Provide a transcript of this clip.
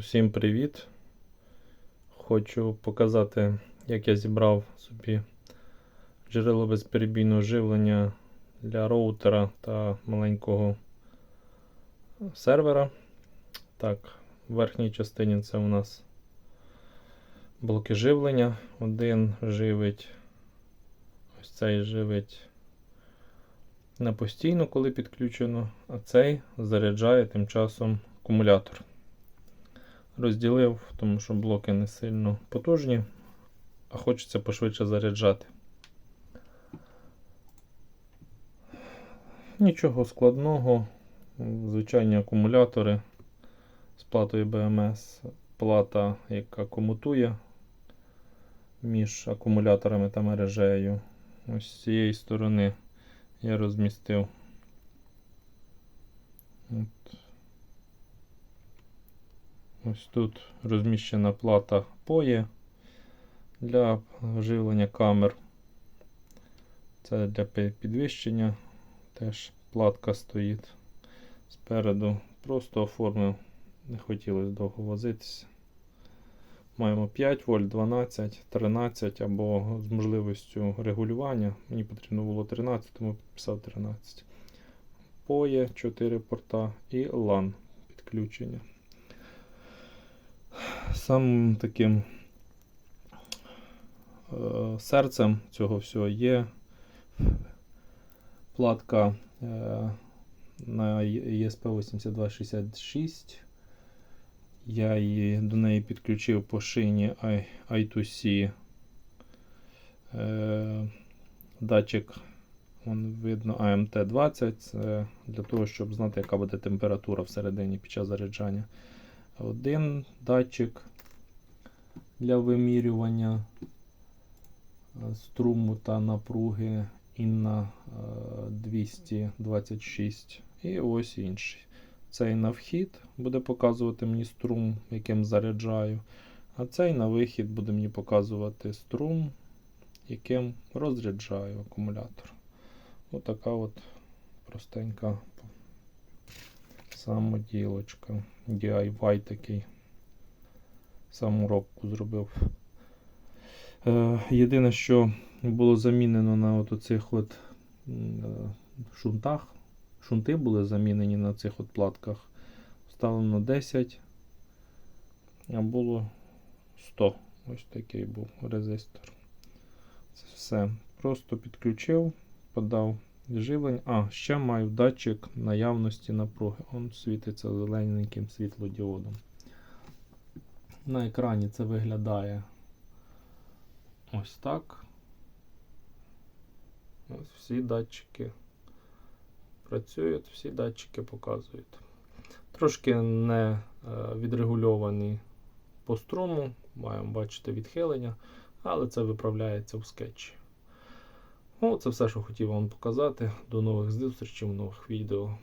Усім привіт! Хочу показати, як я зібрав собі джерело безперебійного живлення для роутера та маленького сервера. Так, в верхній частині це у нас блоки живлення. Один живить, ось цей живить на постійно, коли підключено, а цей заряджає тим часом акумулятор. Розділив, тому що блоки не сильно потужні, а хочеться пошвидше заряджати. Нічого складного, звичайні акумулятори з платою BMS, плата, яка комутує між акумуляторами та мережею. Ось з цієї сторони я розмістив. От. Ось тут розміщена плата POE для живлення камер. Це для підвищення. Теж платка стоїть спереду. Просто оформив, не хотілося довго возитися. Маємо 5 вольт, 12, 13 або з можливістю регулювання. Мені потрібно було 13, тому підписав 13. POE 4 порта і LAN підключення. Самим таким е, серцем цього всього є платка е, на ESP8266. Я її до неї підключив по шині I, I2C. Е, датчик вон видно AMT20. Це для того, щоб знати, яка буде температура всередині під час заряджання. Один датчик для вимірювання е, струму та напруги інна 226. І ось інший. Цей на вхід буде показувати мені струм, яким заряджаю. А цей на вихід буде мені показувати струм, яким розряджаю акумулятор. Отака от простенька самоділочка. DIY такий. Саморобку зробив. Е, Єдине, що було замінено на от оцих от е, шунтах. Шунти були замінені на цих от платках. Вставлено 10, а було 100. Ось такий був резистор. Це все. Просто підключив, подав живлення. А, ще маю датчик наявності напруги. Он світиться зелененьким світлодіодом. На екрані це виглядає ось так. Ось всі датчики працюють, всі датчики показують. Трошки не е, відрегульовані по струму, маємо бачити відхилення, але це виправляється в скетчі. Ну, це все, що хотів вам показати. До нових зустрічей нових відео.